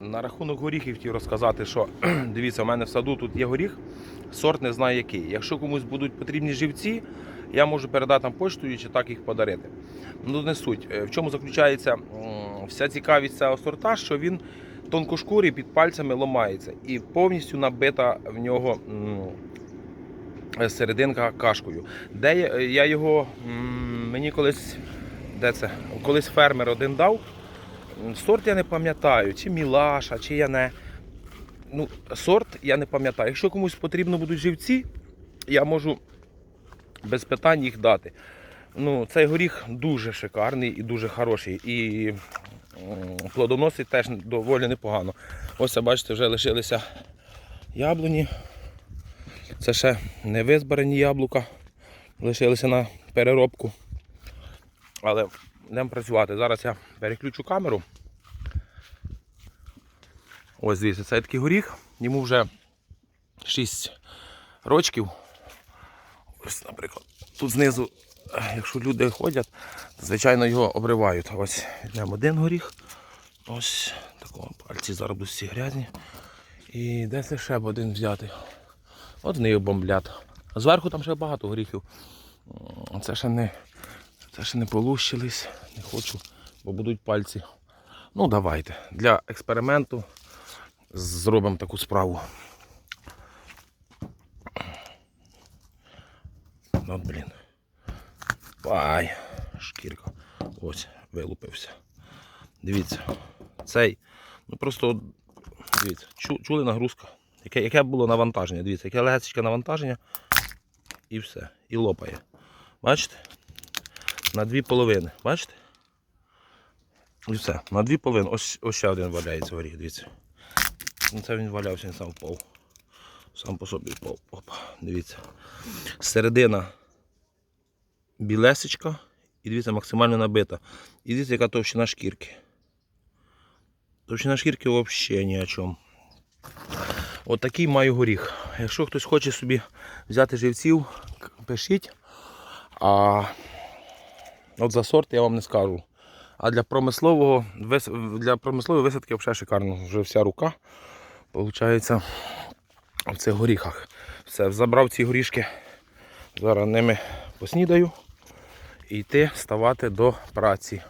На рахунок горіхів хотів розказати, що дивіться, у мене в саду тут є горіх, сорт не знаю який. Якщо комусь будуть потрібні живці, я можу передати там поштою чи так їх подарити. Ну не суть. Е, В чому заключається вся цікавість цього сорта, що він тонкошкурий під пальцями ламається і повністю набита в нього серединка кашкою. Де я його мені колись де це? Колись фермер один дав. Сорт я не пам'ятаю, чи Мілаша, чи Яне. Ну, сорт я не пам'ятаю. Якщо комусь потрібно будуть живці, я можу без питань їх дати. Ну, цей горіх дуже шикарний і дуже хороший. І плодоносить теж доволі непогано. Ось, бачите, вже лишилися яблуні. Це ще не визбирані яблука. Лишилися на переробку. Але йдемо працювати. Зараз я переключу камеру. Ось дивіться, це такий горіх. Йому вже 6 рочків. Ось, наприклад, тут знизу, якщо люди ходять, то, звичайно його обривають. Ось візьмемо один горіх. Ось такого пальці зараз будуть грязні. І десь ще б один взяти. От вони його бомблять. А зверху там ще багато горіхів. Це ще не, ще не полущились. Не хочу, бо будуть пальці. Ну, давайте. Для експерименту зробимо таку справу. Ну, От, блін. Ай, шкірка. Ось, вилупився. Дивіться, цей, ну просто дивіться, чу, чули нагрузка. Яке, яке було навантаження? Дивіться, яке легесечке навантаження. І все. І лопає. Бачите? На дві половини. Бачите? І все. На дві половини. Ось, ось ще один валяється горіх, дивіться. Ну, Це він валявся, він сам впав. Сам по собі впав. Опа, дивіться. Середина білесечка і дивіться, максимально набита. І дивіться, яка товщина шкірки. Товщина шкірки взагалі ні о чому. От такий маю горіх. Якщо хтось хоче собі взяти живців, пишіть. А от за сорт я вам не скажу. А для промислового для промислової висадки взагалі шикарно. Вже вся рука виходить в цих горіхах. Все, забрав ці горішки. Зараз ними поснідаю і йти ставати до праці.